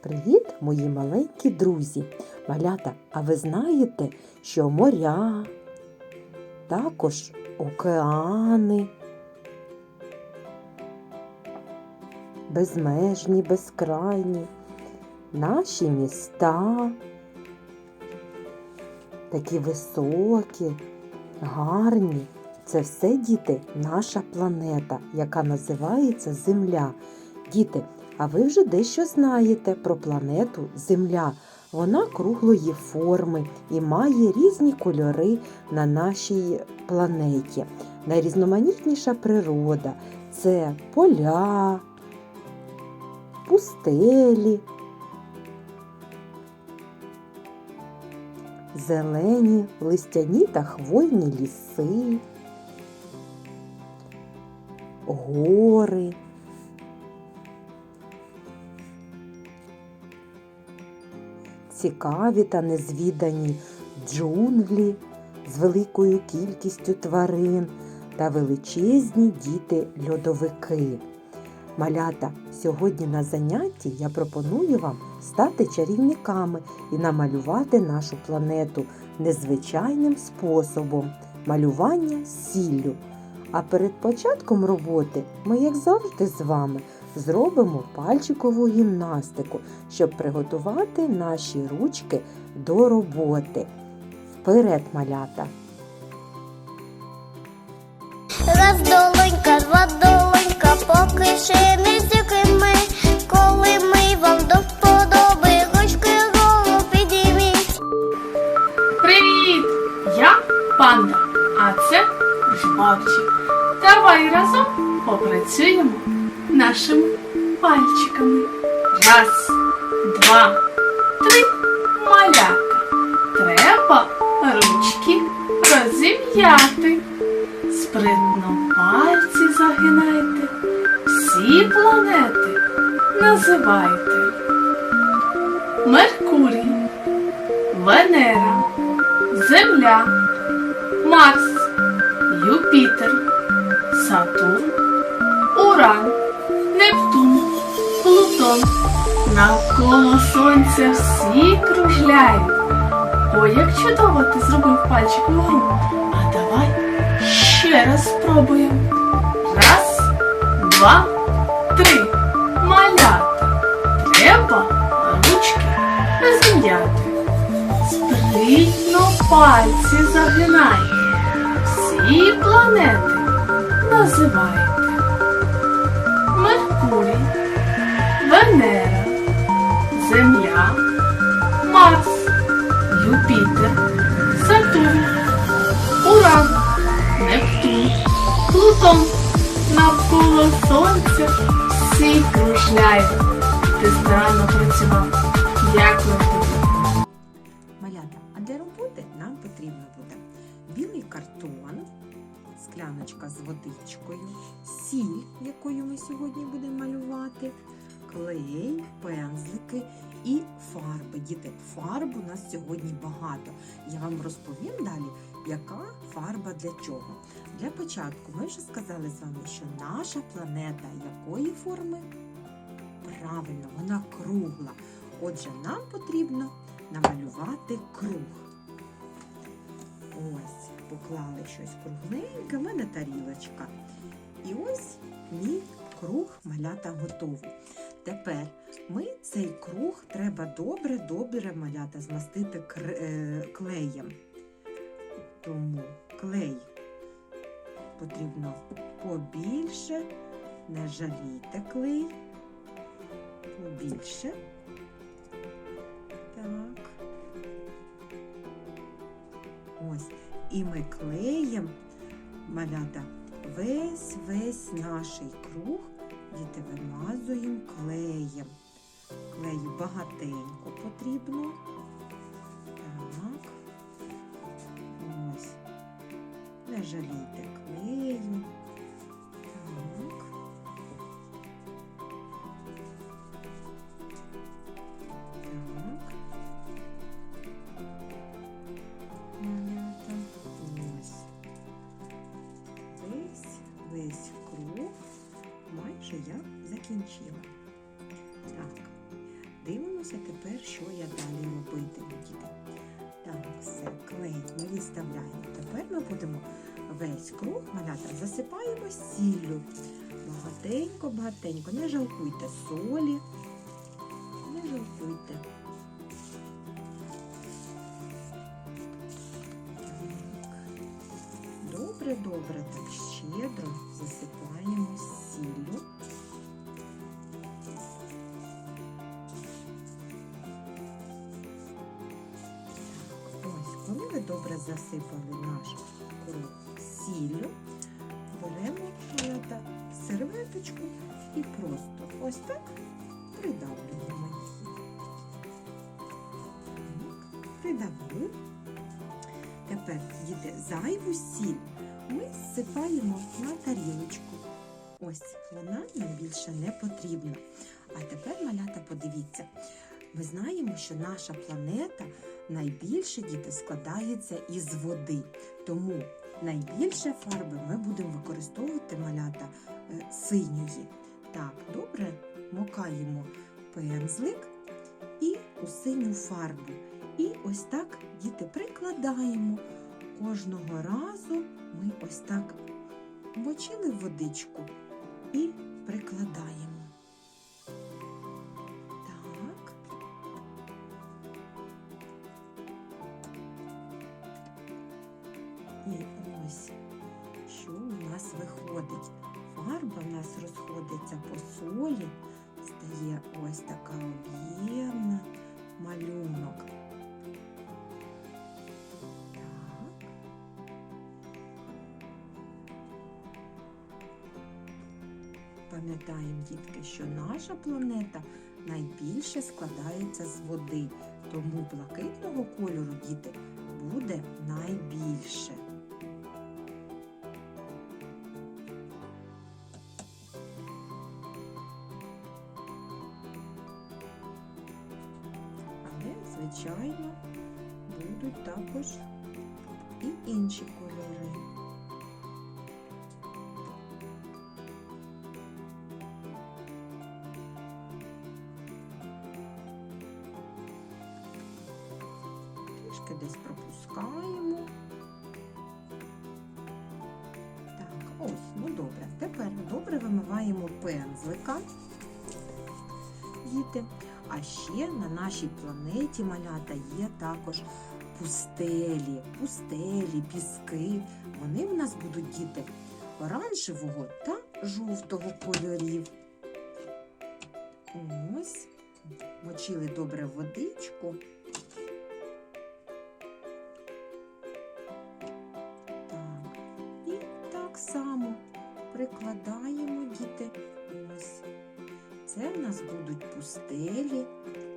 Привіт, мої маленькі друзі! Малята, а ви знаєте, що моря, також океани, безмежні, безкрайні, наші міста, такі високі, гарні. Це все, діти, наша планета, яка називається Земля. Діти, а ви вже дещо знаєте про планету Земля. Вона круглої форми і має різні кольори на нашій планеті. Найрізноманітніша природа це поля, пустелі, зелені, листяні та хвойні ліси, гори. Цікаві та незвідані джунглі з великою кількістю тварин та величезні діти-льодовики. Малята, сьогодні на занятті я пропоную вам стати чарівниками і намалювати нашу планету незвичайним способом малювання сіллю. А перед початком роботи ми, як завжди, з вами зробимо пальчикову гімнастику, щоб приготувати наші ручки до роботи. Вперед, малята! Раз долонька, два долонька, поки ще не стільки ми, коли ми вам до вподоби, ручки голову підійміть. Привіт! Я панда, а це жбавчик. Давай разом попрацюємо нашими пальчиками. Раз, два, три, малята. Треба ручки розім'яти. Спритно пальці загинайте. Всі планети називайте. Меркурій, Венера, Земля, Марс, Юпітер, Сатурн, Уран, Нептун, Плутон. Навколо Сонця всі кружляють. Ой, як чудово ти зробив пальчикову гру. А давай ще раз спробуємо. Раз, два, три. Малята. Треба ручки розім'яти. Спритно пальці загинай. Всі планети називайте. Меркурій, Венера, Земля, Марс, Юпітер, Сатурн, Уран, Нептун, Плутон. Навколо Сонця. Всі кружляють. Ти старанно працював. Дякую якою ми сьогодні будемо малювати, клей, пензлики і фарби. Діти, фарб у нас сьогодні багато. Я вам розповім далі, яка фарба для чого. Для початку ми вже сказали з вами, що наша планета якої форми? Правильно, вона кругла. Отже, нам потрібно намалювати круг. Ось, поклали щось кругленьке, в мене тарілочка. І ось мій круг малята готовий. Тепер ми цей круг треба добре-добре малята змастити е, клеєм. Тому клей потрібно побільше, не жалійте клей. Побільше. Так. Ось. І ми клеєм, малята, весь весь наш круг, діти вимазуємо клеєм. Клею багатенько потрібно. Так. Ось. Не жалійте клею. Весь, круг майже я закінчила. Так, дивимося. тепер, що я далі робитиму, діти. Так, все, клей ми відставляємо. Тепер ми будемо весь круг малята засипаємо сіллю. Багатенько, багатенько. Не жалкуйте солі. Не жалкуйте. Добре, добре, так щедро засипаємо сіллю. Ось, коли ви добре засипали наш круг сіллю, беремо малята серветочку і просто ось так придавлюємо. Так, Придавили. Тепер, діти, зайву сіль ми зсипаємо на тарілочку. Ось вона нам більше не потрібна. А тепер, малята, подивіться. Ми знаємо, що наша планета найбільше діти складається із води. Тому найбільше фарби ми будемо використовувати малята е, синьої. Так, добре мокаємо пензлик і у синю фарбу. І ось так діти прикладаємо. Кожного разу ми ось так мочили в водичку і прикладаємо. Так. І ось що у нас виходить. Фарба в нас розходиться по солі, стає ось така об'ємна малюнок. Пам'ятаємо, дітки, що наша планета найбільше складається з води, тому блакитного кольору діти буде найбільше. Але, звичайно, будуть також і інші кольори. Трішки десь пропускаємо. Так, ось, ну добре. Тепер добре вимиваємо пензлика. Діти. А ще на нашій планеті малята є також пустелі, пустелі, піски. Вони в нас будуть діти оранжевого та жовтого кольорів. Ось, мочили добре водичку. Само прикладаємо діти. Ось. Це в нас будуть пустелі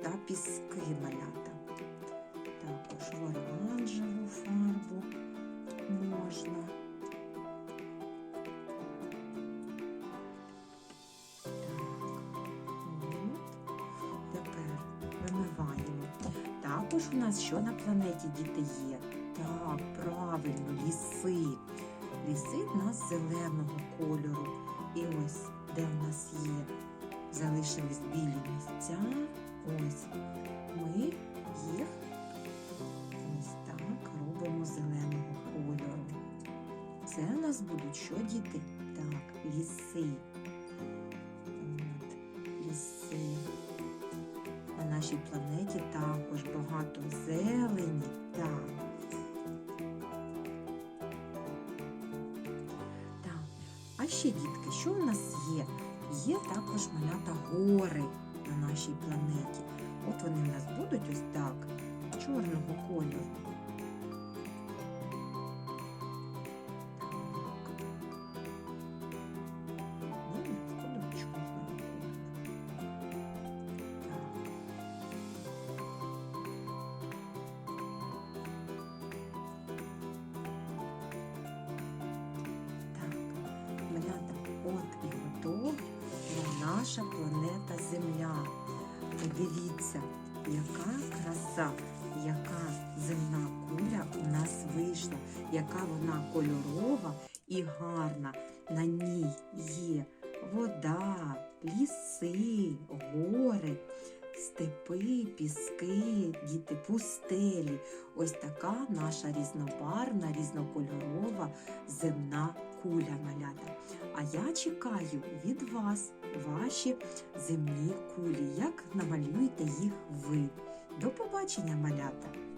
та піски малята. Також в оранжеву фарбу можна. Також у нас що на планеті діти є? Так, правильно, ліси. Ліси в нас зеленого кольору. І ось де в нас є залишились білі місця. Ось ми їх ось так робимо зеленого кольору. Це у нас будуть що діти? Так, ліси. От, ліси. На нашій планеті також багато зелені. Так. А ще, дітки, що в нас є? Є також малята гори на нашій планеті. От вони в нас будуть ось так, чорного кольору. Наша планета Земля. Подивіться, яка краса, яка земна куля у нас вийшла, яка вона кольорова і гарна. На ній є вода, ліси, гори. Степи, піски, діти, пустелі. Ось така наша різнобарна, різнокольорова земна куля малята. А я чекаю від вас ваші земні кулі. Як намалюєте їх ви? До побачення, малята!